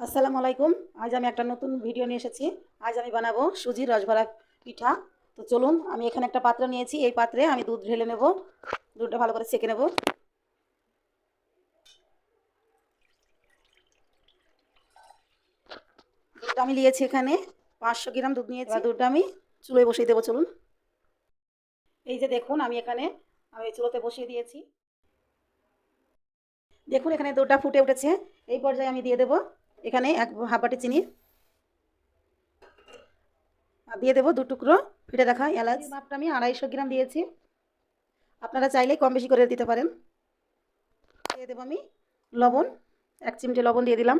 আসসালামু আলাইকুম। আজ আমি একটা নতুন ভিডিও নিয়ে এসেছি। আজ আমি বানাবো সুজির রসভরা পিঠা। তো চলুন, আমি এখানে একটা পাত্র নিয়েছি। এই পাত্রে আমি দুধ ঢেলে নেব। দুধটা ভালো করে সেঁকে নেব। দুধটা আমি নিয়েছি এখানে। পাঁচশো গ্রাম দুধ নিয়েছি। দুধটা আমি চুলোয় বসিয়ে দেবো, চলুন। এই যে দেখুন, আমি এখানে আমি চুলোতে বসিয়ে দিয়েছি। দেখুন, এখানে দুধটা ফুটে উঠেছে। এই পর্যায়ে আমি দিয়ে দেবো এখানে এক হাফ বাটি চিনি। দিয়ে দেবো দু টুকরো ফেটে রাখা এলাচ। মাপটা আমি আড়াইশো গ্রাম দিয়েছি। আপনারা চাইলে কম বেশি করে দিতে পারেন। দিয়ে দেবো আমি লবণ এক চিমটে লবণ দিয়ে দিলাম।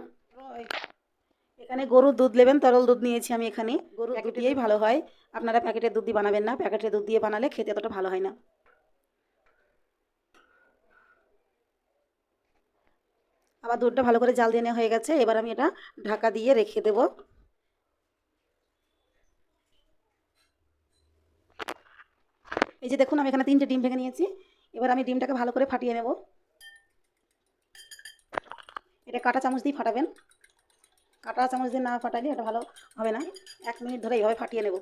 এখানে গরুর দুধ নেবেন তরল দুধ নিয়েছি আমি এখানে। গরুর দুধ দিয়েই ভালো হয়। আপনারা প্যাকেটের দুধ দিয়ে বানাবেন না। প্যাকেটের দুধ দিয়ে বানালে খেতে এতটা ভালো হয় না। আবার দুধটা ভালো করে জাল দিয়ে নেওয়া হয়ে গেছে। এবার আমি এটা ঢাকা দিয়ে রেখে দেব। এই যে দেখুন, আমি এখানে তিনটে ডিম ভেঙে নিয়েছি। এবার আমি ডিমটাকে ভালো করে ফাটিয়ে নেব। এটা কাঁটা চামচ দিয়ে ফাটাবেন। কাঁটা চামচ দিয়ে না ফাটালে এটা ভালো হবে না। এক মিনিট ধরে এইভাবে ফাটিয়ে নেব।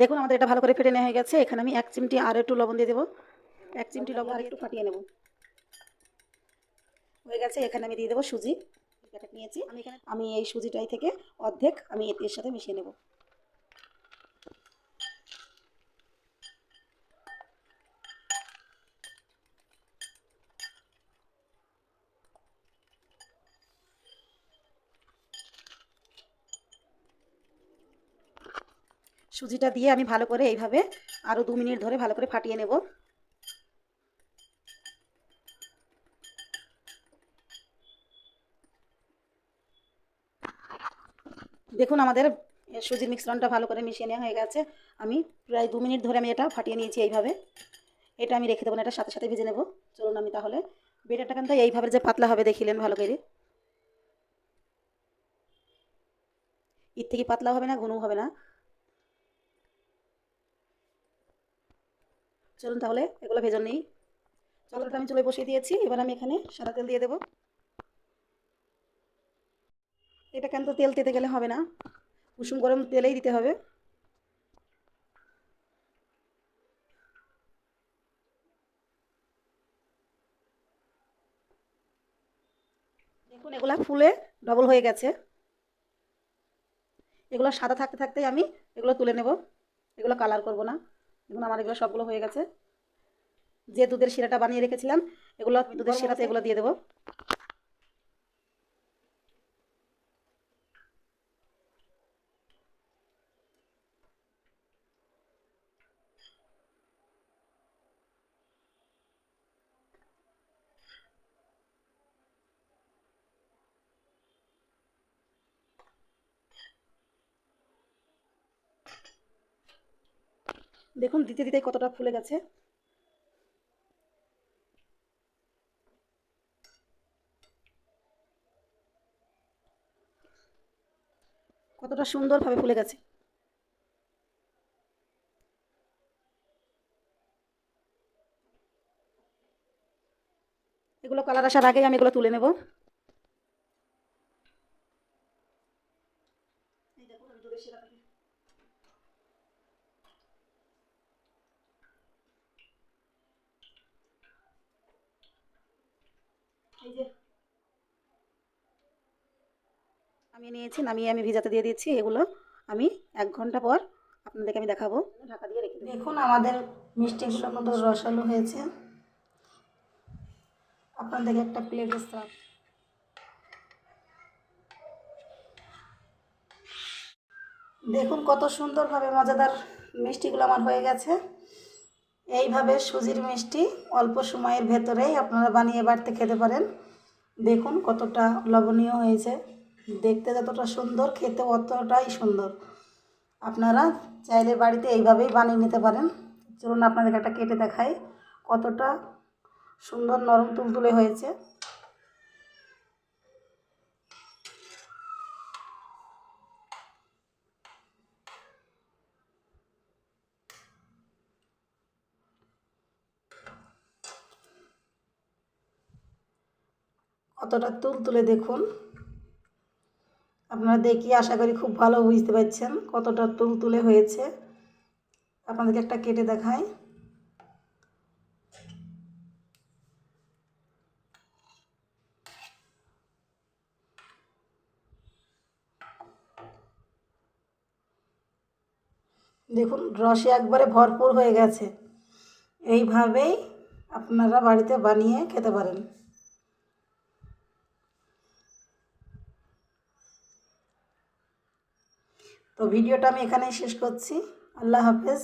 দেখুন, আমাদের এটা ভালো করে ফেটে নেওয়া হয়ে গেছে। এখানে আমি এক চিমটি আর একটু লবণ দিয়ে দেবো। এক চিমটি লবণ আর একটু ফাটিয়ে নেব। হয়ে গেছে এখানে আমি দিয়ে দেবো সুজি। প্যাকেট নিয়েছি। আমি এখানে আমি এই সুজিটাই থেকে অর্ধেক আমি এর সাথে মিশিয়ে নেব। সুজিটা দিয়ে আমি ভালো করে এইভাবে আরও দু মিনিট ধরে ভালো করে ফাটিয়ে নেব। দেখুন, আমাদের সুজির মিশ্রণটা ভালো করে মিশিয়ে নেওয়া হয়ে গেছে। আমি প্রায় দু মিনিট ধরে আমি এটা ফাটিয়ে নিয়েছি এইভাবে। এটা আমি রেখে দেবো না, এটা সাথে সাথে ভেজে নেব। চলুন আমি তাহলে বেটারটা কিন্তু এইভাবে যে পাতলা হবে, দেখিলেন ভালো করে। এর থেকে পাতলা হবে না ঘন হবে না। চলুন তাহলে এগুলো ভেজন নেই। চলটা আমি চলে বসিয়ে দিয়েছি, এবার আমি এখানে সাদা তেল দিয়ে দেবো। এটা কেন তো তেল তেতে গেলে হবে না। কুসুম গরম তেলেই দিতে হবে। দেখুন, এগুলা ফুলে ডবল হয়ে গেছে। এগুলো সাদা থাকতে থাকতেই আমি এগুলো তুলে নেব। এগুলো কালার করব না। দেখুন, আমার এগুলো সবগুলো হয়ে গেছে। যে দুধের শিরাটা বানিয়ে রেখেছিলাম, এগুলো দুধের শিরাতে এগুলো দিয়ে দেবো। দেখুন, দিতে দিতে কতটা ফুলে গেছে। কতটা সুন্দরভাবে ফুলে গেছে। এগুলো কালার আসার আগেই আমি এগুলো তুলে নেব এই দেখুন আমি দুধের শিরাটাকে এই যে। আমি নিয়েছি নামিয়ে আমি ভিজাতে দিয়ে দিচ্ছি এগুলো আমি এক ঘণ্টা পর আপনাদেরকে আমি দেখাবো। ঢাকা দিয়ে রেখে দেখুন আমাদের মিষ্টিগুলো মতো রসালো হয়েছে। আপনাদেরকে একটা প্লেট সার্ভ দেখুন কত সুন্দরভাবে মজাদার মিষ্টিগুলো আমার হয়ে গেছে। এইভাবে সুজির মিষ্টি অল্প সময়ের ভেতরেই আপনারা বানিয়ে বাড়তে খেতে পারেন। দেখুন কতটা লবণীয় হয়েছে। দেখতে যতটা সুন্দর, খেতে অতটাই সুন্দর। আপনারা চাইলে বাড়িতে এইভাবেই বানিয়ে নিতে পারেন। চলুন আপনাদেরকে একটা কেটে দেখাই কতটা সুন্দর নরম তুলতুলে হয়েছে। কতটা তুল তুলে দেখুন। আপনারা দেখি আশা করি খুব ভালো বুঝতে পারছেন কতটা তুল তুলে হয়েছে। আপনাদেরকে একটা কেটে দেখাই। দেখুন, রসে একবারে ভরপুর হয়ে গেছে। এইভাবেই আপনারা বাড়িতে বানিয়ে খেতে পারেন। তো ভিডিওটা আমি এখানেই শেষ করছি। আল্লাহ হাফেজ।